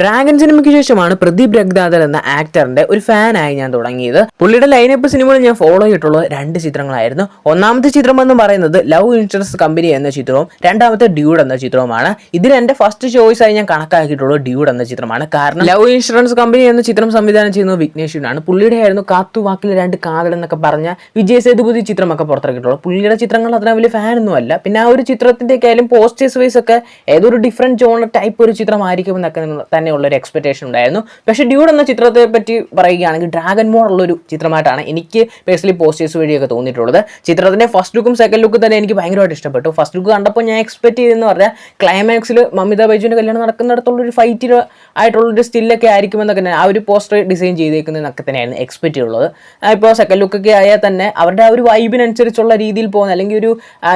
Dragon സിനിമയ്ക്ക് ശേഷമാണ് പ്രദീപ് രഗ്ദാദർ എന്ന ആക്ടറിന്റെ ഒരു ഫാനായി ഞാൻ തുടങ്ങിയത്. പുള്ളിയുടെ ലൈനപ്പ് സിനിമകൾ ഞാൻ ഫോളോ ചെയ്തിട്ടുള്ള രണ്ട് ചിത്രങ്ങളായിരുന്നു. ഒന്നാമത്തെ ചിത്രം എന്ന് പറയുന്നത് ലവ് ഇൻഷുറൻസ് കമ്പനി എന്ന ചിത്രവും രണ്ടാമത്തെ ഡ്യൂഡ് എന്ന ചിത്രവുമാണ്. ഇതിൽ എന്റെ ഫസ്റ്റ് ചോയ്സ് ആയി ഞാൻ കണക്കാക്കിയിട്ടുള്ള ഡ്യൂഡ് എന്ന ചിത്രമാണ്. കാരണം ലവ് ഇൻഷുറൻസ് കമ്പനി എന്ന ചിത്രം സംവിധാനം ചെയ്യുന്നത് വിഘ്നേഷിനാണ് പുള്ളിയുടെ ആയിരുന്നു കാത്തുവാക്കിൽ രണ്ട് കാതൽ എന്നൊക്കെ പറഞ്ഞ വിജയ് സേതുപതി ചിത്രമൊക്കെ പുറത്തിറക്കിയിട്ടുള്ളത്. പുള്ളിയുടെ ചിത്രങ്ങൾ അത്ര വലിയ ഫാനൊന്നും അല്ല. പിന്നെ ആ ഒരു ചിത്രത്തിന്റെ ആയാലും പോസ്റ്റേഴ്സ് വൈസ് ഒക്കെ ഏതൊരു ഡിഫറെന്റ് ജോണർ ടൈപ്പ് ഒരു ചിത്രമായിരിക്കും എന്നൊക്കെ തന്നെയുള്ള ഉള്ളൊരു എക്സ്പെക്ടേഷൻ ഉണ്ടായിരുന്നു. പക്ഷേ ഡ്യൂഡ് എന്ന ചിത്രത്തെ പറ്റി പറയുകയാണെങ്കിൽ ഡ്രാഗൺ മോൾ ഉള്ളൊരു ചിത്രമായിട്ടാണ് എനിക്ക് പേഴ്സണലി പോസ്റ്റേഴ്സ് വഴിയൊക്കെ തോന്നിയിട്ടുള്ളത്. ചിത്രത്തിന്റെ ഫസ്റ്റ് ലുക്കും സെക്കൻഡ് ലുക്കും തന്നെ എനിക്ക് ഭയങ്കരമായിട്ട് ഇഷ്ടപ്പെട്ടു. ഫസ്റ്റ് ലുക്ക് കണ്ടപ്പോൾ ഞാൻ എക്സ്പെക്ട് ചെയ്തെന്ന് പറഞ്ഞാൽ ക്ലൈമാക്സിൽ മമിത ബൈജുവിന്റെ കല്യാണം നടക്കുന്നിടത്തുള്ള ഒരു ഫൈറ്റ് ആയിട്ടുള്ള ഒരു സ്റ്റില്ലൊക്കെ ആയിരിക്കുമെന്നൊക്കെ തന്നെ ആ ഒരു പോസ്റ്റർ ഡിസൈൻ ചെയ്തേക്കുന്നതൊക്കെ തന്നെയായിരുന്നു എക്സ്പെക്ട് ചെയ്യുള്ളത് ഇപ്പോൾ സെക്കൻഡ് ലുക്കൊക്കെ ആയാൽ തന്നെ അവരുടെ ആ ഒരു വൈബിനനുസരിച്ചുള്ള രീതിയിൽ പോകുന്ന അല്ലെങ്കിൽ ഒരു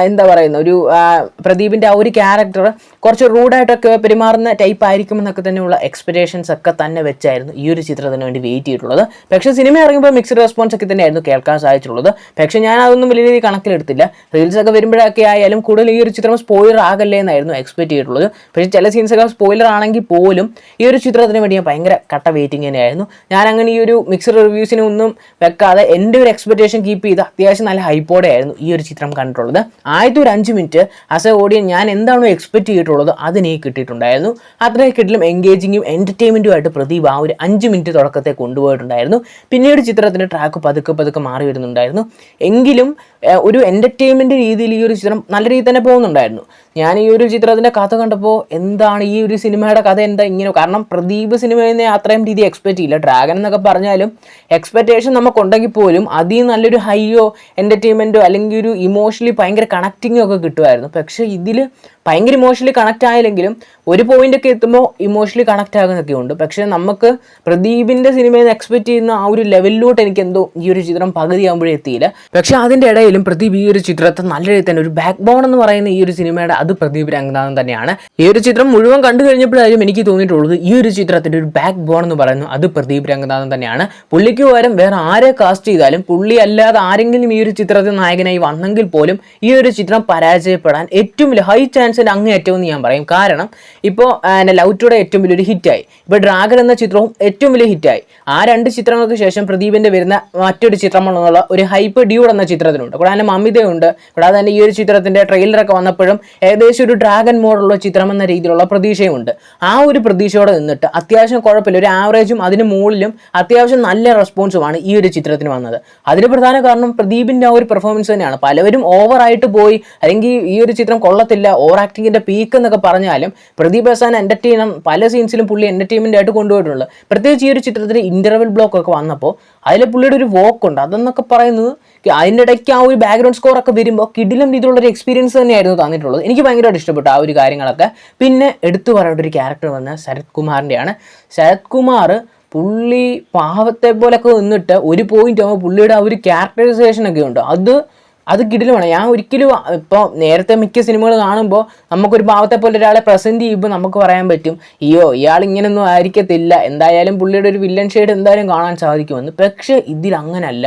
എന്താ പറയുന്ന ഒരു പ്രദീപിന്റെ ആ ഒരു ക്യാരക്ടർ കുറച്ച് റൂഡായിട്ടൊക്കെ പെരുമാറുന്ന ടൈപ്പ് ആയിരിക്കും എന്നൊക്കെ തന്നെയുള്ള എക്സ്പെക്ടേഷൻസ് ഒക്കെ തന്നെ വെച്ചായിരുന്നു ഈ ഒരു ചിത്രത്തിന് വേണ്ടി വെയിറ്റ് ചെയ്തിട്ടുള്ളത്. പക്ഷേ സിനിമ ഇറങ്ങുമ്പോൾ മിക്സ്ഡ് റെസ്പോൺസ് ഒക്കെ തന്നെയായിരുന്നു കേൾക്കാൻ സാധിച്ചിട്ടുള്ളത്. പക്ഷേ ഞാൻ അതൊന്നും വലിയ രീതിയിൽ കണക്കിലെടുത്തില്ല. റീൽസ് ഒക്കെ വരുമ്പോഴൊക്കെ ആയാലും കൂടുതൽ ഈ ഒരു ചിത്രം സ്പോയിലർ ആകല്ലേ എന്നായിരുന്നു എക്സ്പെക്ട് ചെയ്തിട്ടുള്ളത്. പക്ഷേ ചില സീൻസ് ഒക്കെ സ്പോയിലർ ആണെങ്കിൽ പോലും ഈ ഒരു ചിത്രത്തിന് വേണ്ടി ഞാൻ ഭയങ്കര കട്ട വെയിറ്റിംഗ് തന്നെയായിരുന്നു. ഞാൻ അങ്ങനെ ഈ ഒരു മിക്സ്ഡ് റിവ്യൂസിനെ ഒന്നും വെക്കാതെ എന്റെ ഒരു എക്സ്പെക്ടേഷൻ കീപ്പ് ചെയ്ത് അത്യാവശ്യം നല്ല ഹൈപ്പോടെ ആയിരുന്നു ഈ ഒരു ചിത്രം കണ്ടിട്ടുള്ളത്. ആദ്യത്തെ ഒരു അഞ്ച് മിനിറ്റ് ആസ് എ ഓഡിയൻ ഞാൻ എന്താണോ എക്സ്പെക്ട് ചെയ്തിട്ടുള്ളത് അതിനെ കിട്ടിയിട്ടുണ്ടായിരുന്നു. അത്രയും കിട്ടിലും എൻഗേജിങ്ങും എന്റർടൈൻമെന്റും ആയിട്ട് പ്രദീപ് ആ ഒരു അഞ്ച് മിനിറ്റ് തുടക്കത്തെ കൊണ്ടുപോയിട്ടുണ്ടായിരുന്നു. പിന്നീട് ചിത്രത്തിന്റെ ട്രാക്ക് പതുക്കെ പതുക്കെ മാറി വരുന്നുണ്ടായിരുന്നു. എങ്കിലും ഒരു എന്റർടൈൻമെന്റ് രീതിയിൽ ഈ ഒരു ചിത്രം നല്ല രീതിയിൽ തന്നെ പോകുന്നുണ്ടായിരുന്നു. ഞാൻ ഈ ഒരു ചിത്രത്തിന്റെ കഥ കണ്ടപ്പോൾ എന്താണ് ഈ ഒരു സിനിമയുടെ കഥ എന്താ ഇങ്ങനെ? കാരണം പ്രദീപ് സിനിമയിൽ നിന്ന് അത്രയും രീതി എക്സ്പെക്റ്റ് ചെയ്യില്ല. ഡ്രാഗൻ എന്നൊക്കെ പറഞ്ഞാലും എക്സ്പെക്റ്റേഷൻ നമുക്കുണ്ടെങ്കിൽ പോലും അതിൽ നല്ലൊരു ഹൈയോ എന്റർടൈൻമെന്റോ അല്ലെങ്കിൽ ഒരു ഇമോഷണലി ഭയങ്കര കണക്റ്റിങ്ങോ ഒക്കെ കിട്ടുമായിരുന്നു. പക്ഷേ ഇതിൽ ഭയങ്കര ഇമോഷണലി കണക്ട് ആയില്ലെങ്കിലും ഒരു പോയിന്റ് ഒക്കെ എത്തുമ്പോൾ ഇമോഷണലി കണക്ട് ആകുന്നൊക്കെ ഉണ്ട്. പക്ഷേ നമുക്ക് പ്രദീപിന്റെ സിനിമയിൽ നിന്ന് എക്സ്പെക്ട് ചെയ്യുന്ന ആ ഒരു ലെവലിലോട്ട് എനിക്ക് എന്തോ ഈ ഒരു ചിത്രം പകുതിയാകുമ്പോഴേ എത്തിയില്ല. പക്ഷേ അതിന്റെ ഇടയിലും പ്രദീപ് ഈ ഒരു ചിത്രത്തെ നല്ല രീതിയിൽ തന്നെ ഒരു ബാക്ക് ബോൺ എന്ന് പറയുന്ന ഈ ഒരു സിനിമയുടെ അത് പ്രദീപ് രംഗനാഥൻ തന്നെയാണ്. ഈ ഒരു ചിത്രം മുഴുവൻ കണ്ടു കഴിഞ്ഞപ്പോഴായാലും എനിക്ക് തോന്നിയിട്ടുള്ളത് ഈ ഒരു ചിത്രത്തിന്റെ ഒരു ബാക്ക് ബോൺ എന്ന് പറയുന്നു അത് പ്രദീപ് രംഗനാഥൻ തന്നെയാണ്. പുള്ളിക്ക് പകരം വേറെ ആരെ കാസ്റ്റ് ചെയ്താലും പുള്ളി അല്ലാതെ ആരെങ്കിലും ഈ ഒരു ചിത്രത്തിൽ നായകനായി വന്നെങ്കിൽ പോലും ഈ ഒരു ചിത്രം പരാജയപ്പെടാൻ ഏറ്റവും ഹൈ ഹൈ ചാൻസിന്റെ അങ്ങ് എന്ന് ഞാൻ പറയും. കാരണം ഇപ്പോൾ ലവ് ടുയുടെ ഏറ്റവും വലിയൊരു ഹിറ്റായി. ഇപ്പോൾ ഡ്രാഗൺ എന്ന ചിത്രവും ഏറ്റവും വലിയ ഹിറ്റായി. ആ രണ്ട് ചിത്രങ്ങൾക്ക് ശേഷം പ്രദീപിന്റെ വരുന്ന മറ്റൊരു ചിത്രമാണെന്നുള്ള ഒരു ഹൈപ്പ് ഡ്യൂഡ് എന്ന ചിത്രത്തിനുണ്ട്. കൂടാതെ മമിതയുണ്ട്. കൂടാതെ തന്നെ ഈ ഒരു ചിത്രത്തിന്റെ ട്രെയിലറൊക്കെ വന്നപ്പോഴും ഏകദേശം ഒരു ഡ്രാഗൺ മോഡുള്ള ചിത്രം എന്ന രീതിയിലുള്ള പ്രതീക്ഷയുമുണ്ട്. ആ ഒരു പ്രതീക്ഷയോടെ നിന്നിട്ട് അത്യാവശ്യം കുഴപ്പമില്ല. ഒരു ആവറേജും അതിന് മുകളിലും അത്യാവശ്യം നല്ല റെസ്പോൺസുമാണ് ഈ ഒരു ചിത്രത്തിന് വന്നത്. അതിന് പ്രധാന കാരണം പ്രദീപിന്റെ ആ ഒരു പെർഫോമൻസ് തന്നെയാണ്. പലവരും ഓവറായിട്ട് പോയി. അല്ലെങ്കിൽ ഈ ഒരു ചിത്രം കൊള്ളത്തില്ല ഓവർ ആക്ടിങ്ങിന്റെ പീക്ക് എന്നൊക്കെ പറഞ്ഞാലും പ്രദീപ് ഹസാൻ എന്റർടൈനം പല സീൻസിലും പുള്ളി എന്റർടൈൻമെന്റ് ആയിട്ട് കൊണ്ടുപോയിട്ടുണ്ട് പ്രത്യേകിച്ച് ഈ ഒരു ചിത്രത്തിൽ ഇന്റർവെൽ ബ്ലോക്ക് ഒക്കെ വന്നപ്പോൾ അതിൽ പുള്ളിയുടെ ഒരു വോക്ക് ഉണ്ട്. അതെന്നൊക്കെ പറയുന്നത് അതിന്റെ ഇടയ്ക്ക് ആ ഒരു ബാക്ക്ഗ്രൗണ്ട് സ്കോർ ഒക്കെ വരുമ്പോൾ കിടിലും രീതിയിലുള്ള ഒരു എക്സ്പീരിയൻസ് തന്നെയായിരുന്നു തന്നിട്ടുള്ളത്. എനിക്ക് ഭയങ്കരമായിട്ട് ഇഷ്ടപ്പെട്ടു ആ ഒരു കാര്യങ്ങളൊക്കെ. പിന്നെ എടുത്തു പറയേണ്ട ഒരു ക്യാരക്ടർ വന്ന ശരത് കുമാറിന്റെയാണ്. ശരത് കുമാർ പുള്ളി പാവത്തെ പോലൊക്കെ നിന്നിട്ട് ഒരു പോയിന്റ് ആകുമ്പോൾ പുള്ളിയുടെ ആ ഒരു ക്യാരക്ടറൈസേഷൻ ഒക്കെ ഉണ്ട്. അത് അത് കിടിലുമാണ് ഞാൻ ഒരിക്കലും ഇപ്പോൾ നേരത്തെ മിക്ക സിനിമകൾ കാണുമ്പോൾ നമുക്കൊരു പാവത്തെ പോലെ ഒരാളെ പ്രസന്റ് ചെയ്യുമ്പോൾ നമുക്ക് പറയാൻ പറ്റും അയ്യോ ഇയാൾ ഇങ്ങനെയൊന്നും ആയിരിക്കത്തില്ല. എന്തായാലും പുള്ളിയുടെ ഒരു വില്ലൻ ഷെയ്ഡ് എന്തായാലും കാണാൻ സാധിക്കുമെന്ന്. പക്ഷേ ഇതിൽ അങ്ങനല്ല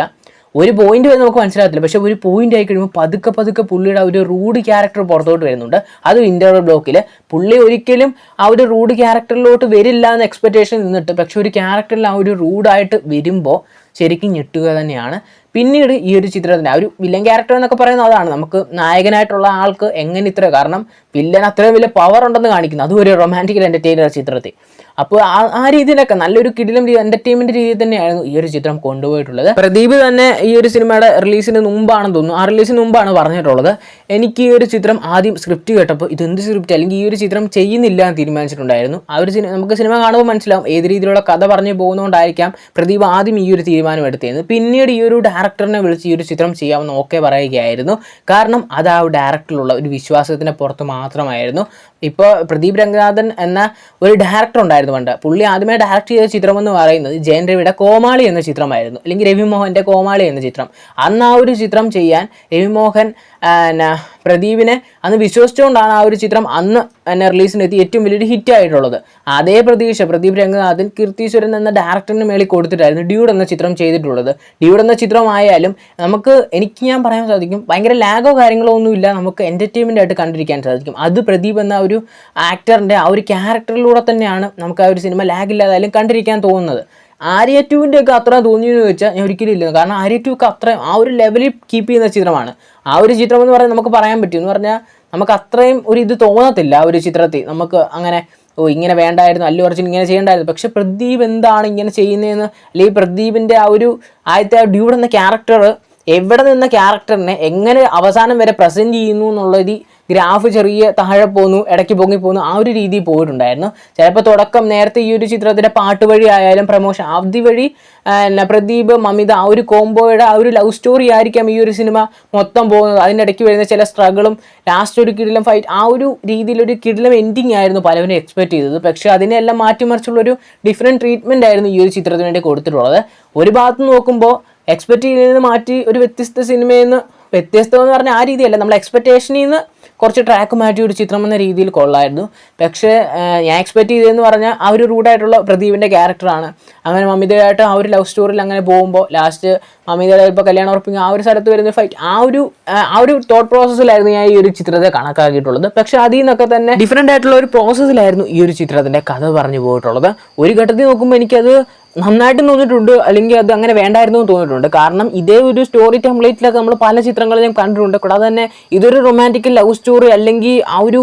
ഒരു പോയിന്റ് വരെ നമുക്ക് മനസ്സിലാകത്തില്ല. പക്ഷെ ഒരു പോയിന്റ് ആയി കഴിയുമ്പോൾ പതുക്കെ പതുക്കെ പുള്ളിയുടെ ഒരു റൂഡ് ക്യാരക്ടർ പുറത്തോട്ട് വരുന്നുണ്ട്. അത് ഇന്റർവൽ ബ്ലോക്കിൽ പുള്ളി ഒരിക്കലും ആ ഒരു റൂഡ് ക്യാരക്ടറിലോട്ട് വരില്ല എന്ന എക്സ്പെക്ടേഷൻ നിന്നിട്ട് പക്ഷെ ഒരു ക്യാരക്ടറിൽ ആ ഒരു റൂഡായിട്ട് വരുമ്പോൾ ശരിക്കും ഞെട്ടുക തന്നെയാണ്. പിന്നീട് ഈ ഒരു ചിത്രത്തിന് ആ ഒരു വില്ലൻ ക്യാരക്ടർ എന്നൊക്കെ പറയുന്നത് അതാണ്. നമുക്ക് നായകനായിട്ടുള്ള ആൾക്ക് എങ്ങനെ ഇത്ര കാരണം വില്ലൻ അത്രയും വലിയ പവർ ഉണ്ടെന്ന് കാണിക്കുന്നു. അതും ഒരു റൊമാന്റിക്കൽ എന്റർടൈനർ ചിത്രത്തിൽ. അപ്പോൾ ആ ആ രീതിയിലൊക്കെ നല്ലൊരു കിടിലം എന്റർടൈൻമെന്റ് രീതിയിൽ തന്നെയായിരുന്നു ഈ ഒരു ചിത്രം കൊണ്ടുപോയിട്ടുള്ളത്. പ്രദീപ് തന്നെ ഈ ഒരു സിനിമയുടെ റിലീസിന് മുമ്പാണെന്ന് തോന്നുന്നു. ആ റിലീസിന് മുമ്പാണ് പറഞ്ഞിട്ടുള്ളത്. എനിക്ക് ഈ ഒരു ചിത്രം ആദ്യം സ്ക്രിപ്റ്റ് കേട്ടപ്പോൾ ഇതെന്ത് സ്ക്രിപ്റ്റ് അല്ലെങ്കിൽ ഈ ഒരു ചിത്രം ചെയ്യുന്നില്ല എന്ന് തീരുമാനിച്ചിട്ടുണ്ടായിരുന്നു. ആ ഒരു സിനിമ നമുക്ക് സിനിമ കാണുമ്പോൾ മനസ്സിലാവും ഏത് രീതിയിലുള്ള കഥ പറഞ്ഞു പോകുന്നതുകൊണ്ടായിരിക്കാം പ്രദീപ് ആദ്യം ഈ ഒരു തീരുമാനം എടുത്തിരുന്നത്. പിന്നീട് ഈ ഒരു ഡയറക്ടറിനെ വിളിച്ച് ഈ ഒരു ചിത്രം ചെയ്യാമെന്ന് ഓക്കെ പറയുകയായിരുന്നു. കാരണം അത് ആ ഡയറക്ടറിലുള്ള ഒരു വിശ്വാസത്തിന്റെ പുറത്ത് മാത്രമായിരുന്നു. ഇപ്പോൾ പ്രദീപ് രംഗനാഥൻ എന്ന ഒരു ഡയറക്ടർ ഉണ്ടായിരുന്നു പണ്ട്. പുള്ളി ആദ്യമേ ഡയറക്റ്റ് ചെയ്ത ചിത്രം എന്ന് പറയുന്നത് ജയൻ രവിയുടെ കോമാളി എന്ന ചിത്രമായിരുന്നു. അല്ലെങ്കിൽ രവിമോഹന്റെ കോമാളി എന്ന ചിത്രം. അന്ന് ആ ഒരു ചിത്രം ചെയ്യാൻ രവിമോഹൻ പ്രദീപിനെ അന്ന് വിശ്വസിച്ചുകൊണ്ടാണ് ആ ഒരു ചിത്രം അന്ന് തന്നെ റിലീസിനെത്തി ഏറ്റവും വലിയൊരു ഹിറ്റ് ആയിട്ടുള്ളത്. അതേ പ്രതീക്ഷ പ്രദീപ് രംഗനാഥൻ കീർത്തീശ്വരൻ എന്ന ഡയറക്ടറിന് മേളിൽ കൊടുത്തിട്ടായിരുന്നു ഡ്യൂഡ് എന്ന ചിത്രം ചെയ്തിട്ടുള്ളത്. ഡ്യൂഡ് എന്ന ചിത്രമായാലും നമുക്ക് എനിക്ക് ഞാൻ പറയാൻ സാധിക്കും ഭയങ്കര ലാഗോ കാര്യങ്ങളോ ഒന്നുമില്ല നമുക്ക് എന്റർടൈൻമെന്റ് ആയിട്ട് കണ്ടിരിക്കാൻ സാധിക്കും. അത് പ്രദീപ് എന്ന ഒരു ആക്ടറിന്റെ ആ ഒരു ക്യാരക്ടറിലൂടെ തന്നെയാണ് നമുക്ക് ആ ഒരു സിനിമ ലാഗില്ലാതായാലും കണ്ടിരിക്കാൻ തോന്നുന്നത്. ആര്യ ടുവിന്റെ ഒക്കെ അത്ര തോന്നിയെന്ന് ചോദിച്ചാൽ ഞാൻ ഒരിക്കലും ഇല്ല കാരണം ആര്യ ടു ഒക്കെ അത്രയും ആ ഒരു ലെവലിൽ കീപ്പ് ചെയ്യുന്ന ചിത്രമാണ്. ആ ഒരു ചിത്രം എന്ന് പറഞ്ഞാൽ നമുക്ക് പറയാൻ പറ്റും. എന്ന് പറഞ്ഞാൽ നമുക്ക് അത്രയും ഒരു ഇത് തോന്നത്തില്ല ആ ഒരു ചിത്രത്തിൽ. നമുക്ക് അങ്ങനെ ഓ ഇങ്ങനെ വേണ്ടായിരുന്നു അല്ലു അർജുൻ ഇങ്ങനെ ചെയ്യേണ്ടായിരുന്നു. പക്ഷെ പ്രദീപ് എന്താണ് ഇങ്ങനെ ചെയ്യുന്നതെന്ന് അല്ലെങ്കിൽ പ്രദീപിന്റെ ആ ഒരു ആദ്യത്തെ ആ ഡ്യൂഡ് എന്ന ക്യാരക്ടർ എവിടെ നിന്ന ക്യാരക്ടറിനെ എങ്ങനെ അവസാനം വരെ പ്രസന്റ് ചെയ്യുന്നു എന്നുള്ളത് ഗ്രാഫ് ചെറിയ താഴെ പോന്നു ഇടയ്ക്ക് പൊങ്ങി പോന്നു ആ ഒരു രീതി പോയിട്ടുണ്ടായിരുന്നു. ചിലപ്പോൾ തുടക്കം നേരത്തെ ഈ ഒരു ചിത്രത്തിന്റെ പാട്ട് വഴി ആയാലും പ്രമോഷൻ അവധി വഴി എന്നാ പ്രദീപ് മമിത ആ ഒരു കോംബോയുടെ ആ ഒരു ലവ് സ്റ്റോറി ആയിരിക്കാം ഈ ഒരു സിനിമ മൊത്തം പോകുന്നത്. അതിന്റെ ഇടയ്ക്ക് വരുന്ന ചില സ്ട്രഗിളും ലാസ്റ്റ് ഒരു കിടിലം ഫൈറ്റ് ആ ഒരു രീതിയിലൊരു കിടിലം എൻഡിങ് ആയിരുന്നു പലവരും എക്സ്പെക്ട് ചെയ്തത്. പക്ഷേ അതിനെല്ലാം മാറ്റിമറിച്ചുള്ളൊരു ഡിഫറെന്റ് ട്രീറ്റ്മെന്റ് ആയിരുന്നു ഈ ഒരു ചിത്രത്തിന് വേണ്ടി കൊടുത്തിട്ടുള്ളത്. ഒരു ഭാഗത്ത് നോക്കുമ്പോൾ എക്സ്പെക്ട് ചെയ്യുന്നതിന് മാറ്റി ഒരു വ്യത്യസ്ത സിനിമയിൽ നിന്ന് വ്യത്യസ്തം എന്ന് പറഞ്ഞാൽ ആ രീതിയല്ല. നമ്മൾ എക്സ്പെക്റ്റേഷനിൽ നിന്ന് കുറച്ച് ട്രാക്ക് മാറ്റി ഒരു ചിത്രം എന്ന രീതിയിൽ കൊള്ളായിരുന്നു. പക്ഷേ ഞാൻ എക്സ്പെക്ട് ചെയ്തതെന്ന് പറഞ്ഞാൽ ആ ഒരു റൂഡായിട്ടുള്ള പ്രദീപിന്റെ ക്യാരക്ടറാണ് അങ്ങനെ മമിതയായിട്ട് ആ ഒരു ലവ് സ്റ്റോറിയിൽ അങ്ങനെ പോകുമ്പോൾ ലാസ്റ്റ് മമിതയുടെ ഇപ്പോൾ കല്യാണം ഉറപ്പിക്കുക ആ ഒരു സ്ഥലത്ത് വരുന്ന ഫൈറ്റ് ആ ഒരു ആ ഒരു തോട്ട് പ്രോസസ്സിലായിരുന്നു ഞാൻ ഈ ഒരു ചിത്രത്തെ കണക്കാക്കിയിട്ടുള്ളത്. പക്ഷേ അതിൽ നിന്നൊക്കെ തന്നെ ഡിഫറെന്റ് ആയിട്ടുള്ള ഒരു പ്രോസസ്സിലായിരുന്നു ഈ ഒരു ചിത്രത്തിന്റെ കഥ പറഞ്ഞു പോയിട്ടുള്ളത്. ഒരു ഘട്ടത്തിൽ നോക്കുമ്പോൾ എനിക്കത് നന്നായിട്ട് തോന്നിയിട്ടുണ്ട് അല്ലെങ്കിൽ അത് അങ്ങനെ വേണ്ടായിരുന്നു എന്ന് തോന്നിയിട്ടുണ്ട്. കാരണം ഇതേ ഒരു സ്റ്റോറി ടെംപ്ലേറ്റിലൊക്കെ നമ്മൾ പല ചിത്രങ്ങളും കണ്ടിട്ടുണ്ട്. കൂടാതെ തന്നെ ഇതൊരു റൊമാന്റിക് ലവ് സ്റ്റോറി അല്ലെങ്കിൽ ആ ഒരു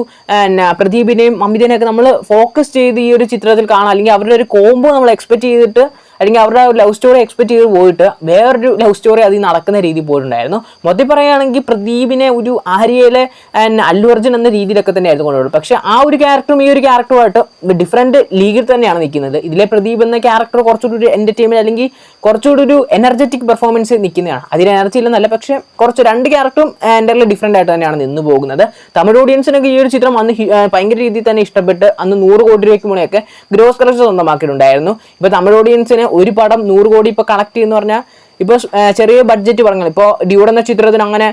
പ്രദീപിനെയും അമിതനെയൊക്കെ നമ്മൾ ഫോക്കസ് ചെയ്ത് ഈ ഒരു ചിത്രത്തിൽ കാണാം. അല്ലെങ്കിൽ അവരുടെ ഒരു കോംബോ നമ്മൾ എക്സ്പെക്ട് ചെയ്തിട്ട് അല്ലെങ്കിൽ അവരുടെ ഒരു ലവ് സ്റ്റോറി എക്സ്പെക്ട് ചെയ്ത് പോയിട്ട് വേറൊരു ലവ് സ്റ്റോറി അതിൽ നടക്കുന്ന രീതി പോയിട്ടുണ്ടായിരുന്നു. മൊത്തം പറയുകയാണെങ്കിൽ പ്രദീപിനെ ഒരു ആര്യയിലെ അല്ലു അർജുൻ എന്ന രീതിയിലൊക്കെ തന്നെയായിരുന്നു കൊണ്ടുപോകുന്നത് പക്ഷെ ആ ഒരു ക്യാരക്ടറും ഈ ഒരു ക്യാരക്ടറുമായിട്ട് ഡിഫറെന്റ് ലീഗിൽ തന്നെയാണ് നിൽക്കുന്നത്. ഇതിലെ പ്രദീപ് എന്ന ക്യാരക്ടർ കുറച്ചുകൂടി ഒരു എന്റർടൈൻമെന്റ് അല്ലെങ്കിൽ കുറച്ചുകൂടി ഒരു എനർജറ്റിക് പെർഫോമൻസ് നിൽക്കുന്നതാണ്. അതിന് എനർജി ഇല്ലെന്നല്ല പക്ഷെ കുറച്ച് രണ്ട് ക്യാരക്ടറും എന്റെ ഡിഫറെന്റ് ആയിട്ട് തന്നെയാണ് നിന്ന് പോകുന്നത്. തമിഴ് ഓഡിയൻസിനൊക്കെ ഈ ഒരു ചിത്രം അന്ന് ഭയങ്കര രീതിയിൽ തന്നെ ഇഷ്ടപ്പെട്ട് അന്ന് നൂറ് കോടി രൂപയ്ക്ക് മുന്നെയൊക്കെ ഗ്രോസ് കളക്ഷൻ സ്വന്തമാക്കിയിട്ടുണ്ടായിരുന്നു. ഇപ്പോൾ തമിഴ് ഓഡിയൻസിന് ഒരു പടം നൂറ് കോടി ഇപ്പോൾ കളക്ട് ചെയ്യുന്ന പറഞ്ഞാൽ ഇപ്പോൾ ചെറിയ ബഡ്ജറ്റ് പറഞ്ഞാൽ ഇപ്പോൾ ഡ്യൂഡ് എന്ന ചിത്രത്തിന് അങ്ങനെ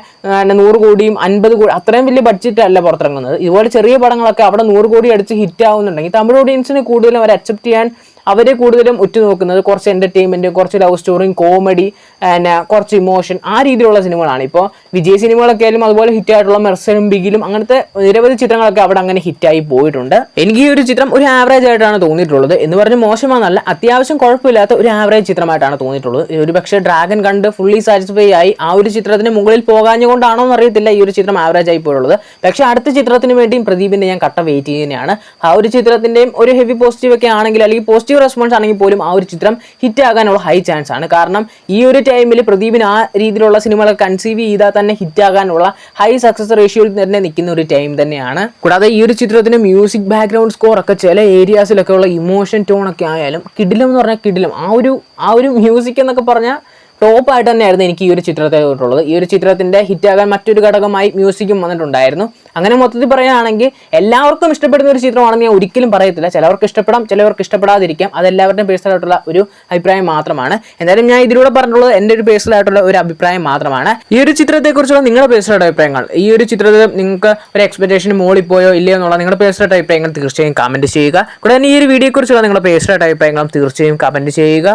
നൂറ് കോടിയും അൻപത് കോടി അത്രയും വലിയ ബഡ്ജറ്റ് അല്ല പുറത്തിറങ്ങുന്നത്. ഇതുപോലെ ചെറിയ പടങ്ങളൊക്കെ അവിടെ നൂറ് കോടി അടിച്ച് ഹിറ്റ് ആവുന്നുണ്ടെങ്കിൽ തമിഴ് ഓഡിയൻസിന് കൂടുതലും അവർ അക്സെപ്റ്റ് ചെയ്യാൻ അവരെ കൂടുതലും ഉറ്റുനോക്കുന്നത് കുറച്ച് എന്റർടൈൻമെന്റ് കുറച്ച് ലവ് സ്റ്റോറിയും കോമഡി പിന്നെ കുറച്ച് ഇമോഷൻ ആ രീതിയിലുള്ള സിനിമകളാണ്. ഇപ്പോൾ വിജയ് സിനിമകളൊക്കെ ആയാലും അതുപോലെ ഹിറ്റായിട്ടുള്ള മെർസലും ബിഗിലും അങ്ങനത്തെ നിരവധി ചിത്രങ്ങളൊക്കെ അവിടെ അങ്ങനെ ഹിറ്റായി പോയിട്ടുണ്ട്. എനിക്ക് ഈ ഒരു ചിത്രം ഒരു ആവറേജ് ആയിട്ടാണ് തോന്നിയിട്ടുള്ളത്. എന്ന് പറഞ്ഞ് മോശമാണെന്നല്ല അത്യാവശ്യം കുഴപ്പമില്ലാത്ത ഒരു ആവറേജ് ചിത്രമായിട്ടാണ് തോന്നിയിട്ടുള്ളത്. ഒരു പക്ഷേ ഡ്രാഗൻ കണ്ട് ഫുള്ളി സാറ്റിസ്ഫൈ ആയി ആ ഒരു ചിത്രത്തിന് മുകളിൽ പോകാഞ്ഞുകൊണ്ടാണോ എന്നറിയത്തില്ല ഈ ഒരു ചിത്രം ആവറേജ് ആയി പോയുള്ളത് പക്ഷേ അടുത്ത ചിത്രത്തിന് വേണ്ടിയും പ്രദീപിന്റെ ഞാൻ കട്ട വെയിറ്റ് ചെയ്യുന്നതാണ് ആ ഒരു ചിത്രത്തിന്റെയും ഒരു ഹെവി പോസിറ്റീവ് ഒക്കെ ആണെങ്കിൽ അല്ലെങ്കിൽ പോസിറ്റീവ് റെസ്പോൺസ് ആണെങ്കിൽ പോലും ആ ഒരു ചിത്രം ഹിറ്റ് ആകാനുള്ള ഹൈ ചാൻസ് ആണ്. കാരണം ഈ ഒരു ടൈമിൽ പ്രദീപിന് ആ രീതിയിലുള്ള സിനിമകൾ കൺസീവ് ചെയ്താൽ തന്നെ ഹിറ്റ് ആകാനുള്ള ഹൈ സക്സസ് റേഷ്യോയിൽ തന്നെ നിൽക്കുന്ന ഒരു ടൈം തന്നെയാണ്. കൂടാതെ ഈ ഒരു ചിത്രത്തിന് മ്യൂസിക് ബാക്ക്ഗ്രൗണ്ട് സ്കോർ ഒക്കെ ചില ഏരിയാസിലൊക്കെ ഉള്ള ഇമോഷൻ ടോൺ ഒക്കെ ആയാലും കിടിലം എന്ന് പറഞ്ഞാൽ കിടിലം. ആ ഒരു ആ ഒരു മ്യൂസിക് എന്നൊക്കെ പറഞ്ഞാൽ ടോപ്പ് ആയിട്ട് തന്നെയായിരുന്നു എനിക്ക് ഈ ഒരു ചിത്രത്തെ തോന്നിയിട്ടുള്ളത് ഈ ഒരു ചിത്രത്തിന്റെ ഹിറ്റാകാൻ മറ്റൊരു ഘടകമായി മ്യൂസിക്കും വന്നിട്ടുണ്ടായിരുന്നു. അങ്ങനെ മൊത്തത്തിൽ പറയുകയാണെങ്കിൽ എല്ലാവർക്കും ഇഷ്ടപ്പെടുന്ന ഒരു ചിത്രമാണെന്ന് ഞാൻ ഒരിക്കലും പറയത്തില്ല. ചിലവർക്ക് ഇഷ്ടപ്പെടാം ചിലവർക്ക് ഇഷ്ടപ്പെടാതിരിക്കാം. അതെല്ലാവരുടെയും പേഴ്സണലായിട്ടുള്ള ഒരു അഭിപ്രായം മാത്രമാണ്. എന്തായാലും ഞാൻ ഇതിലൂടെ പറഞ്ഞിട്ടുള്ളത് എന്റെ ഒരു പേഴ്സണലായിട്ടുള്ള ഒരു അഭിപ്രായം മാത്രമാണ്. ഈ ഒരു ചിത്രത്തെക്കുറിച്ചുള്ള നിങ്ങളുടെ പേഴ്സണലായിട്ട് അഭിപ്രായങ്ങൾ ഈ ഒരു ചിത്രത്തിൽ നിങ്ങൾക്ക് ഒരു എക്സ്പെക്ടേഷന് മുകളിൽ പോയോ ഇല്ലയോ എന്നുള്ള നിങ്ങളുടെ പേഴ്സണലായിട്ട് അഭിപ്രായങ്ങൾ തീർച്ചയായും കമന്റ് ചെയ്യുക. കൂടാതെ ഈ ഒരു വീഡിയോയെക്കുറിച്ചുള്ള നിങ്ങളുടെ പേഴ്സണലായിട്ട് അഭിപ്രായങ്ങളും തീർച്ചയായും കമന്റ് ചെയ്യുക.